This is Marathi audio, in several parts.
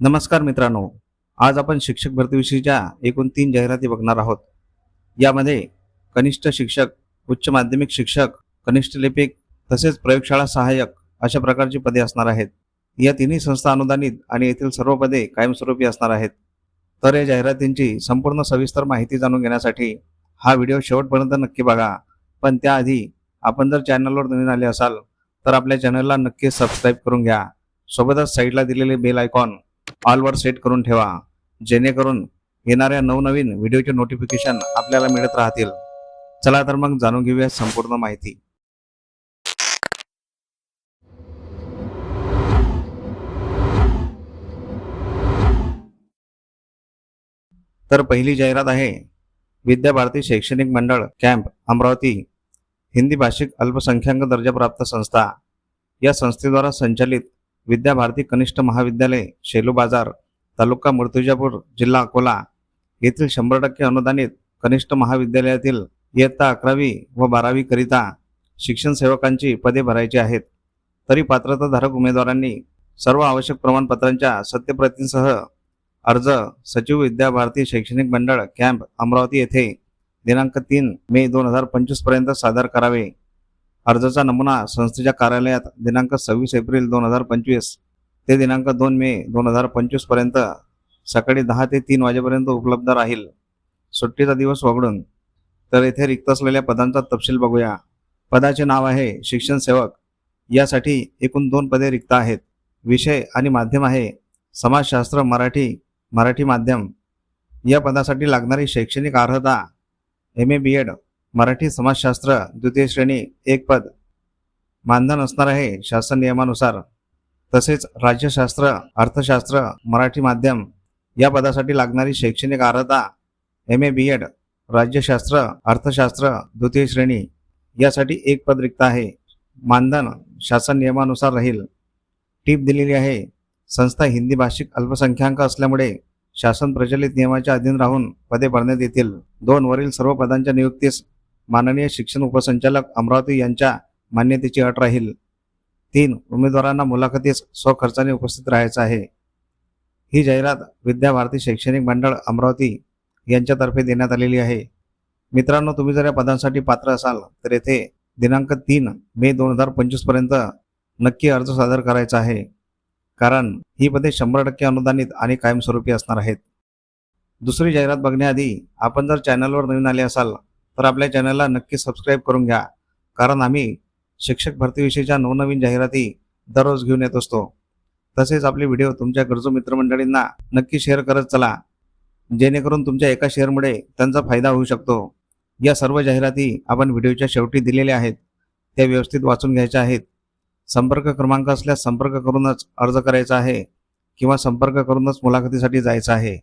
नमस्कार मित्रांनो आज आपण शिक्षक भरतीविषयीच्या एकूण तीन जाहिराती बघणार आहोत. यामध्ये कनिष्ठ शिक्षक उच्च माध्यमिक शिक्षक कनिष्ठ लिपिक तसेच प्रयोगशाळा सहाय्यक अशा प्रकारची पदे असणार आहेत. या तिन्ही संस्था अनुदानित आणि येथील सर्व पदे कायमस्वरूपी असणार आहेत. तर या जाहिरातींची संपूर्ण सविस्तर माहिती जाणून घेण्यासाठी हा व्हिडिओ शेवटपर्यंत नक्की बघा. पण त्याआधी आपण जर चॅनलवर नवीन आले असाल तर आपल्या चॅनलला नक्की सबस्क्राईब करून घ्या. सोबतच साईडला दिलेले बेल आयकॉन ऑलवर सेट करून ठेवा. जेणेकरून येणाऱ्या नवनवीन व्हिडिओचे नोटिफिकेशन आपल्याला मिळत राहतील. चला तर मग जाणून घेऊया संपूर्ण माहिती. तर पहिली जाहिरात आहे विद्याभारती शैक्षणिक मंडळ कॅम्प अमरावती हिंदी भाषिक अल्पसंख्याक दर्जाप्राप्त संस्था. या संस्थेद्वारा संचालित विद्याभारती कनिष्ठ महाविद्यालय शेलू बाजार तालुका मूर्तिजापूर जिल्हा अकोला. येथील शंभर टक्के अनुदानित कनिष्ठ महाविद्यालयातील इयत्ता अकरावी व बारावीकरिता शिक्षण सेवकांची पदे भरायची आहेत. तरी पात्रताधारक उमेदवारांनी सर्व आवश्यक प्रमाणपत्रांच्या सत्यप्रतींसह अर्ज सचिव विद्याभारती शैक्षणिक मंडळ कॅम्प अमरावती येथे दिनांक तीन मे दोन हजार पंचवीसपर्यंत सादर करावे. अर्जाचा नमुना संस्थेच्या कार्यालयात दिनांक सव्वीस एप्रिल दोन हजार पंचवीस ते दिनांक दोन मे दोन हजार पंचवीसपर्यंत सकाळी दहा ते तीन वाजेपर्यंत उपलब्ध राहील. सुट्टीचा दिवस वगळून. तर येथे रिक्त असलेल्या पदांचा तपशील बघूया. पदाचे नाव आहे शिक्षण सेवक. यासाठी एकूण दोन पदे रिक्त आहेत. विषय आणि माध्यम आहे समाजशास्त्र मराठी मराठी माध्यम. या पदासाठी लागणारी शैक्षणिक अर्हता M A B Ed Marathi समाजशास्त्र द्वितीय श्रेणी एक पद मानधन असणार आहे शासन नियमानुसार. तसेच राज्यशास्त्र अर्थशास्त्र मराठी माध्यम या पदासाठी लागणारी शैक्षणिक अर्हता एम ए बी एड राज्यशास्त्र अर्थशास्त्र द्वितीय श्रेणी यासाठी एक पद रिक्त आहे. मानधन शासन नियमानुसार राहील. टीप दिलेली आहे. संस्था हिंदी भाषिक अल्पसंख्याक असल्यामुळे शासन प्रचलित नियमाच्या अधीन राहून पदे भरण्यात येतील. दोन वरील सर्व पदांच्या नियुक्तीस माननीय शिक्षण उपसंचालक अमरावती यांच्या मान्यतेची अट राहील. तीन उमेदवारांना मुलाखतीस स्वखर्चाने उपस्थित राहायचं आहे. ही जाहिरात विद्याभारती शैक्षणिक मंडळ अमरावती यांच्यातर्फे देण्यात आलेली आहे. मित्रांनो तुम्ही जर या पदांसाठी पात्र असाल तर येथे दिनांक तीन मे दोन हजार पंचवीसपर्यंत नक्की अर्ज सादर करायचा आहे. कारण ही पदे शंभर टक्के अनुदानित आणि कायमस्वरूपी असणार आहेत. दुसरी जाहिरात बघण्याआधी आपण जर चॅनलवर नवीन आले असाल तर आपल्या चॅनलला नक्की सबस्क्राईब करून घ्या. कारण आम्ही शिक्षक भरतीविषयीच्या नवनवीन जाहिराती दररोज घेऊन येत असतो. तसेच आपले व्हिडिओ तुमच्या गरजू मित्रमंडळींना नक्की शेअर करत चला. जेणेकरून तुमच्या एका शेअरमुळे त्यांचा फायदा होऊ शकतो. या सर्व जाहिराती आपण व्हिडिओच्या शेवटी दिलेल्या आहेत. त्या व्यवस्थित वाचून घ्यायच्या आहेत. संपर्क क्रमांक असल्यास संपर्क करूनच अर्ज करायचा आहे किंवा संपर्क करूनच मुलाखतीसाठी जायचं आहे.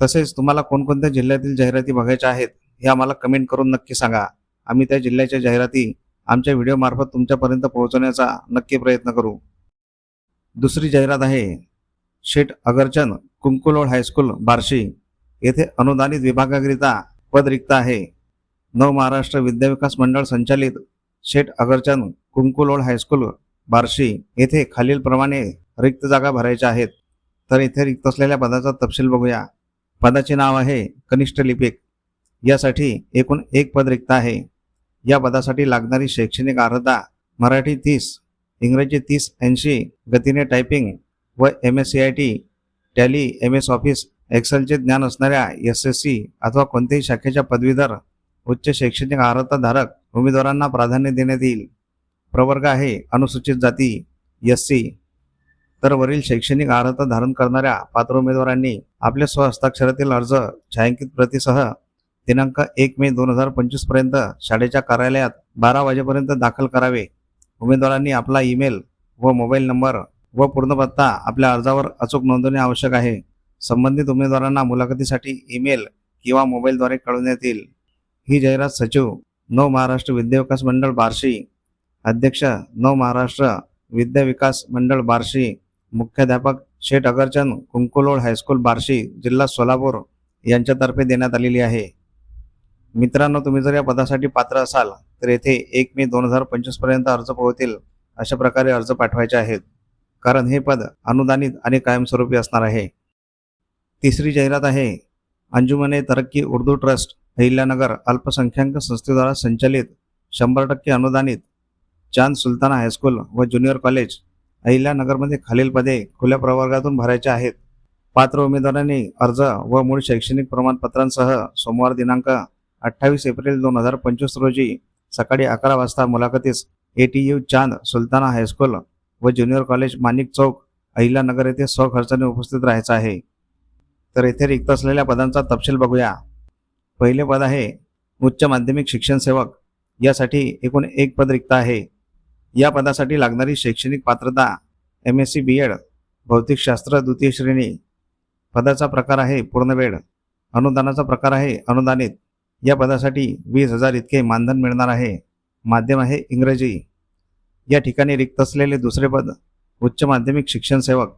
तसेच तुम्हाला कोणकोणत्या जिल्ह्यातील जाहिराती बघायच्या आहेत हे आम्हाला कमेंट करून नक्की सांगा. आम्ही त्या जिल्ह्याच्या जाहिराती आमच्या व्हिडिओमार्फत तुमच्यापर्यंत पोहोचवण्याचा नक्की प्रयत्न करू. दुसरी जाहिरात आहे शेठ अगरचंद कुंकुलोळ हायस्कूल बार्शी. येथे अनुदानित विभागाकरिता पद रिक्त आहे. नव महाराष्ट्र विद्याविकास मंडळ संचालित शेठ अगरचंद कुंकुलोळ हायस्कूल बार्शी. येथे खालीलप्रमाणे रिक्त जागा भरायच्या आहेत. तर येथे रिक्त असलेल्या पदाचा तपशील बघूया. पदाचे नाव आहे कनिष्ठ लिपिक. यासाठी एकूण एक पद रिक्त आहे. या पदासाठी लागणारी शैक्षणिक अर्हता मराठी तीस इंग्रजी तीस ऐंशी गतीने टायपिंग व M S C I T Tally M S office एक्सेलचे ज्ञान असणाऱ्या एस एस सी अथवा कोणत्याही शाखेच्या पदवीधर उच्च शैक्षणिक अर्हताधारक उमेदवारांना प्राधान्य देण्यात येईल. प्रवर्ग आहे अनुसूचित जाती एस सी तर वरील शैक्षणिक अर्हता धारण करणाऱ्या पात्र उमेदवारांनी आपल्या स्वहस्ताक्षरातील अर्ज छायांकित प्रतीसह दिनांक एक मे दोन हजार पंचवीसपर्यंत शाळेच्या कार्यालयात बारा वाजेपर्यंत दाखल करावे. उमेदवारांनी आपला ईमेल व मोबाईल नंबर व पूर्ण पत्ता आपल्या अर्जावर अचूक नोंदवणे आवश्यक आहे. संबंधित उमेदवारांना मुलाखतीसाठी ईमेल किंवा मोबाईलद्वारे कळवण्यात येईल ही जाहिरात सचिव नव महाराष्ट्र विद्याविकास मंडळ बार्शी अध्यक्ष नव महाराष्ट्र विद्या विकास मंडळ बार्शी मुख्याध्यापक शेठ अगरचंद कुंकुलोळ हायस्कूल बार्शी जिल्हा सोलापूर यांच्यातर्फे देण्यात आलेली आहे. मित्रांनो तुम्ही जर या पदासाठी पात्र असाल तर येथे एक मे दोन हजार पंचवीसपर्यंत अर्ज पोहोचतील अशा प्रकारे अर्ज पाठवायचे आहेत. कारण हे पद अनुदानित आणि कायमस्वरूपी असणार आहे. तिसरी जाहिरात आहे अंजुमने तरक्की उर्दू ट्रस्ट अहिल्यानगर अल्पसंख्याक संस्थेद्वारा संचालित शंभर टक्के अनुदानित चांद सुलताना हायस्कूल व ज्युनियर कॉलेज अहिल्यानगरमध्ये खालील पदे खुल्या प्रवर्गातून भरायचे आहेत. पात्र उमेदवारांनी अर्ज व मूळ शैक्षणिक प्रमाणपत्रांसह सोमवार दिनांक अठ्ठावीस एप्रिल दोन हजार पंचवीस रोजी सकाळी अकरा वाजता मुलाखतीस A T U Chand Sultana high school व ज्युनियर कॉलेज माणिक चौक अहिल्यानगर येथे स्वखर्चाने उपस्थित राहायचं आहे. तर येथे रिक्त असलेल्या पदांचा तपशील बघूया. पहिले पद आहे उच्च माध्यमिक शिक्षण सेवक. यासाठी एकूण एक पद रिक्त आहे. या पदासाठी लागणारी शैक्षणिक पात्रता M S C B Ed भौतिकशास्त्र द्वितीय श्रेणी. पदाचा प्रकार आहे पूर्णवेळ. अनुदानाचा प्रकार आहे अनुदानित. या पदासाठी वीस हजार इतके मानधन मिळणार आहे. माध्यम आहे इंग्रजी. या ठिकाणी रिक्त असलेले दुसरे पद उच्च माध्यमिक शिक्षण सेवक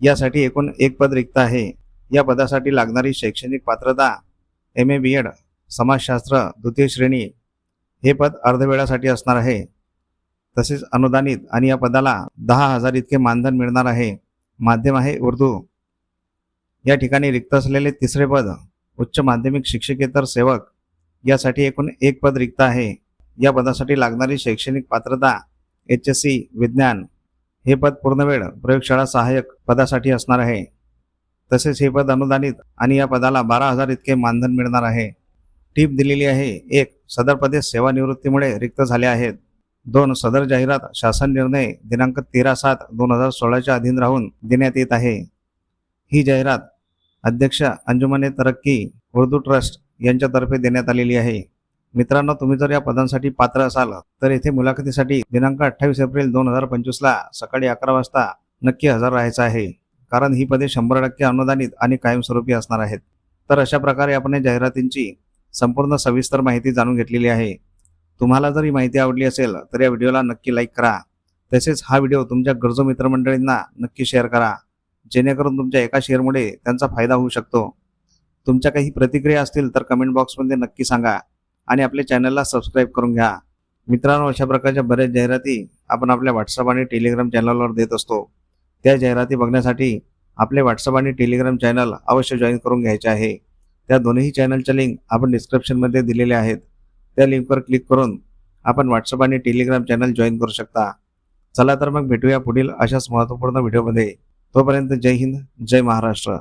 यासाठी एकूण एक पद रिक्त आहे. या पदासाठी लागणारी शैक्षणिक पात्रता एम ए बी एड समाजशास्त्र द्वितीय श्रेणी हे पद अर्धवेळासाठी असणार आहे. तसेच अनुदानित आणि या पदाला दहा हजार इतके मानधन मिळणार आहे. माध्यम आहे उर्दू. या ठिकाणी रिक्त असलेले तिसरे पद उच्च माध्यमिक शिक्षकेतर सेवक यासाठी एकूण एक पद रिक्त आहे. या पदासाठी लागणारी शैक्षणिक पात्रता एच एस सी विज्ञान हे पद पूर्णवेळ प्रयोगशाळा सहाय्यक पदासाठी असणार आहे. तसेच हे पद अनुदानित आणि या पदाला बारा हजार इतके मानधन मिळणार आहे. टीप दिलेली आहे एक सदर पदे सेवानिवृत्तीमुळे रिक्त झाले आहेत. दोन सदर जाहिरात शासन निर्णय दिनांक तेरा सात दोन हजार सोळाच्या अधीन राहून देण्यात येत आहे. ही जाहिरात अध्यक्ष अंजुमने तरक्की उर्दू ट्रस्ट यांच्यातर्फे देण्यात आलेली आहे. मित्रांनो तुम्ही जर या पदांसाठी पात्र असाल तर येथे मुलाखतीसाठी दिनांक अठ्ठावीस एप्रिल दोन हजार पंचवीसला सकाळी अकरा वाजता नक्की हजर राहायचं आहे. कारण ही पदे शंभर टक्के अनुदानित आणि कायमस्वरूपी असणार आहेत. तर अशा प्रकारे आपण या जाहिरातींची संपूर्ण सविस्तर माहिती जाणून घेतलेली आहे. तुम्हाला जर ही माहिती आवडली असेल तर या व्हिडिओला नक्की लाईक करा. तसेच हा व्हिडिओ तुमच्या गरजू मित्रमंडळींना नक्की शेअर करा. जेणेकरून तुमच्या एका शेअरमुळे त्यांचा फायदा होऊ शकतो. तुमच्या काही प्रतिक्रिया असतील तर कमेंट बॉक्समध्ये नक्की सांगा आणि आपल्या चॅनलला सबस्क्राईब करून घ्या. मित्रांनो अशा प्रकारच्या बऱ्याच जाहिराती आपण आपल्या व्हॉट्सअप आणि टेलिग्राम चॅनलवर देत असतो. त्या जाहिराती बघण्यासाठी आपले व्हॉट्सअप आणि टेलिग्राम चॅनल अवश्य जॉईन करून घ्यायचे आहे. त्या दोन्ही चॅनलच्या लिंक आपण डिस्क्रिप्शनमध्ये दिलेल्या आहेत. त्या लिंकवर क्लिक करून आपण व्हॉट्सअप आणि टेलिग्राम चॅनल जॉईन करू शकता. चला तर मग भेटूया पुढील अशाच महत्त्वपूर्ण व्हिडिओमध्ये तोपर्यंत जय हिंद जय महाराष्ट्र.